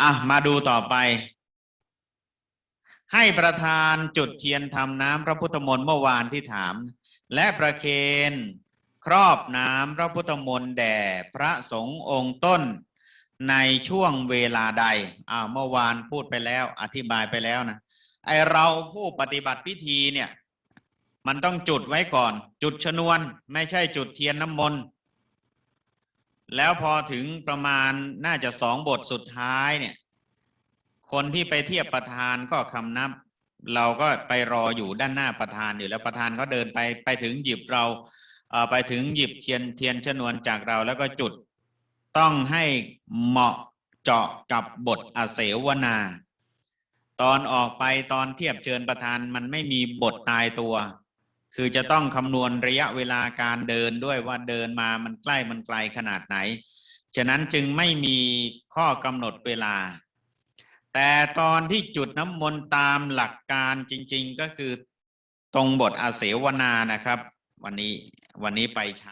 อะมาดูต่อไป ให้ประธานจุดเทียนทำน้ำพระพุทธมนต์เมื่อวานที่ถาม และประเคนครอบน้ำพระพุทธมนต์แด่พระสงฆ์องค์ต้นในช่วงเวลาใดอ่าเมื่อวานพูดไปแล้วอธิบายไปแล้วนะไอเราผู้ปฏิบัติพิธีเนี่ย มันต้องจุดไว้ก่อน จุดชนวน ไม่ใช่จุดเทียนน้ำมนต์ แล้วพอถึงประมาณน่าจะสองบทสุดท้ายเนี่ย คนที่ไปเทียบประธานก็คำนับ เราก็ไปรออยู่ด้านหน้าประธานอยู่แล้วประธานเขาเดินไปไปถึงหยิบเราไปถึงหยิบเทียนเทียนชนวนจากเราแล้วก็จุดต้องให้เหมาะเจาะกับบทอาเสวนา ตอนออกไปตอนเทียบเชิญประธานมันไม่มีบทตายตัว คือจะต้องคำนวณระยะเวลาการเดินด้วยว่าเดินมามันใกล้มันไกลขนาดไหน ฉะนั้นจึงไม่มีข้อกำหนดเวลา แต่ตอนที่จุดน้ำมนต์ตามหลักการจริง ๆ ก็คือตรงบทอาเสวนานะครับ วันนี้วันนี้ไปช้า